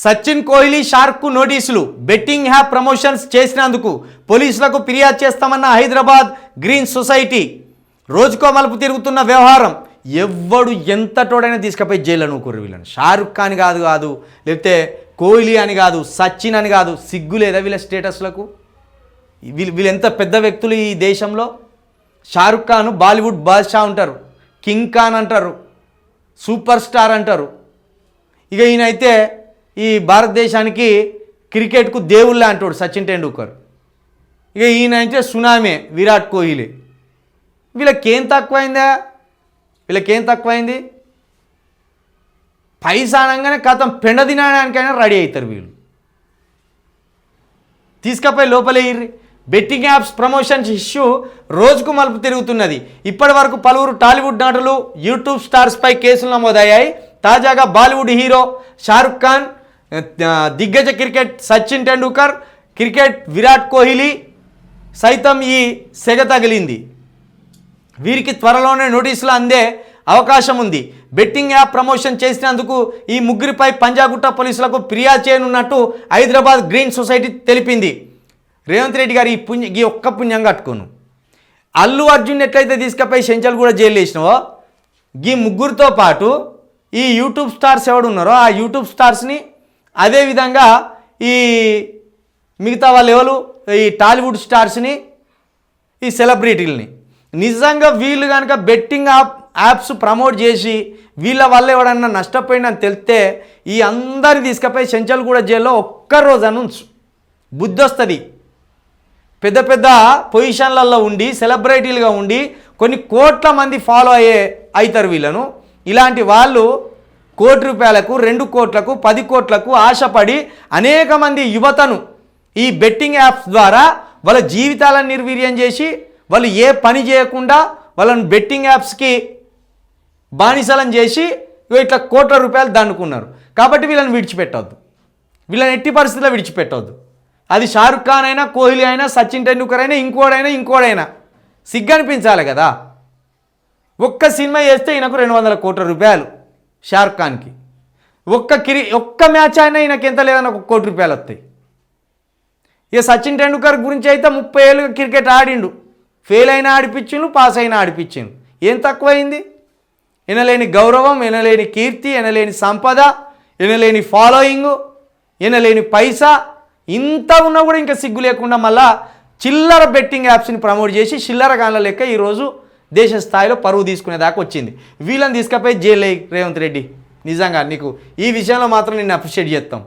సచిన్ కోహ్లీ షార్క్కు నోటీసులు. Betting app promotions చేసినందుకు పోలీసులకు ఫిర్యాదు చేస్తామన్న హైదరాబాద్ గ్రీన్ సొసైటీ. రోజుకో మలుపు తిరుగుతున్న వ్యవహారం. ఎవ్వడు ఎంతటోడైనా తీసుకుపోయి జైలు అనుకోరు వీళ్ళని. షారుఖ్ ఖాన్ కాదు కాదు లేకపోతే కోహ్లీ అని కాదు సచిన్ అని కాదు సిగ్గు లేదా వీళ్ళ స్టేటస్లకు? వీళ్ళు వీళ్ళు ఎంత పెద్ద వ్యక్తులు ఈ దేశంలో? షారుఖ్ ఖాన్ బాలీవుడ్ బాద్షా అంటారు కింగ్ ఖాన్ అంటారు సూపర్ స్టార్ అంటారు. ఇక ఈయనైతే ఈ భారతదేశానికి క్రికెట్కు దేవుళ్ళ అంటాడు సచిన్ టెండూల్కర్. ఇక ఈయన అయితే సునామే విరాట్ కోహ్లీ. వీళ్ళకేం తక్కువైందా? వీళ్ళకేం తక్కువైంది? పైసా అనగానే కథం పెండ తినడానికైనా రెడీ అవుతారు వీళ్ళు. తీసుకపోయి లోపలేయ్యి బెట్టింగ్ యాప్స్ ప్రమోషన్స్ ఇష్యూ రోజుకు మలుపు తిరుగుతున్నది. ఇప్పటి వరకు పలువురు టాలీవుడ్ నటులు యూట్యూబ్ స్టార్స్పై కేసులు నమోదయ్యాయి. తాజాగా బాలీవుడ్ హీరో షారుఖ్ ఖాన్ దిగ్గజ క్రికెట్ సచిన్ టెండూల్కర్ క్రికెట్ విరాట్ కోహ్లీ సైతం ఈ సెగ తగిలింది. వీరికి త్వరలోనే నోటీసులు అందే అవకాశం ఉంది. బెట్టింగ్ యాప్ ప్రమోషన్ చేసినందుకు ఈ ముగ్గురిపై పంజాగుట్ట పోలీసులకు ఫిర్యాదు చేయనున్నట్టు హైదరాబాద్ గ్రీన్ సొసైటీ తెలిపింది. రేవంత్ రెడ్డి గారు ఈ పుణ్య ఈ ఒక్క పుణ్యం కట్టుకోను. అల్లు అర్జున్ ఎట్లయితే తీసుకుపోయి సెంచల్ కూడా జైలు వేసినావో ఈ ముగ్గురితో పాటు ఈ యూట్యూబ్ స్టార్స్ ఎవడున్నారో ఆ యూట్యూబ్ స్టార్స్ని అదేవిధంగా ఈ మిగతా వాళ్ళు ఎవరు? ఈ టాలీవుడ్ స్టార్స్ని ఈ సెలబ్రిటీలని. నిజంగా వీళ్ళు కనుక బెట్టింగ్ యాప్ యాప్స్ ప్రమోట్ చేసి వీళ్ళ వల్ల ఎవడన్నా నష్టపోయిందని తెలిస్తే ఈ అందరిని తీసుకుపోయి చెంచల్ కూడా జైల్లో ఒక్కరోజు అనుంచు బుద్ధి వస్తుంది పెద్ద పెద్ద పొజిషన్లలో ఉండి సెలబ్రిటీలుగా ఉండి కొన్ని కోట్ల మంది ఫాలో అయ్యే అవుతారు వీళ్ళను. ఇలాంటి వాళ్ళు కోటి రూపాయలకు రెండు కోట్లకు పది కోట్లకు ఆశపడి అనేక మంది యువతను ఈ బెట్టింగ్ యాప్స్ ద్వారా వాళ్ళ జీవితాలను నిర్వీర్యం చేసి వాళ్ళు ఏ పని చేయకుండా వాళ్ళని బెట్టింగ్ యాప్స్కి బానిసలం చేసి ఇట్లా కోట్ల రూపాయలు దండుకున్నారు కాబట్టి వీళ్ళని విడిచిపెట్టవద్దు వీళ్ళని ఎట్టి పరిస్థితుల్లో విడిచిపెట్టవద్దు అది షారుఖ్ ఖాన్ అయినా కోహ్లీ అయినా సచిన్ టెండూల్కర్ అయినా ఇంకోడైనా ఇంకోడైనా. సిగ్గనిపించాలి కదా. ఒక్క సినిమా చేస్తే ఈయనకు రెండు వందల కోట్ల రూపాయలు. షారుఖ్ ఖాన్కి. ఒక్క కిరి ఒక్క మ్యాచ్ అయినా ఈయనకి ఎంత లేదని ఒక కోటి రూపాయలు వస్తాయి. ఇక సచిన్ టెండూల్కర్ గురించి అయితే ముప్పై ఏళ్ళుగా క్రికెట్ ఆడిండు. ఫెయిల్ అయినా ఆడిపించిండు పాస్ అయినా ఆడిపించిండు. ఏం తక్కువైంది? వినలేని గౌరవం వినలేని కీర్తి వినలేని సంపద వినలేని ఫాలోయింగ్ వినలేని పైసా ఇంత ఉన్నా కూడా ఇంకా సిగ్గు లేకుండా మళ్ళా చిల్లర బెట్టింగ్ యాప్స్ని ప్రమోట్ చేసి చిల్లర గాన్ల లెక్క ఈరోజు దేశ స్థాయిలో పరువు తీసుకునేదాకా వచ్చింది. వీళ్ళని తీసుకపోయి జైలు రేవంత్ రెడ్డి. నిజంగా నీకు ఈ విషయంలో మాత్రం నేను అప్రిషియేట్ చేస్తాం.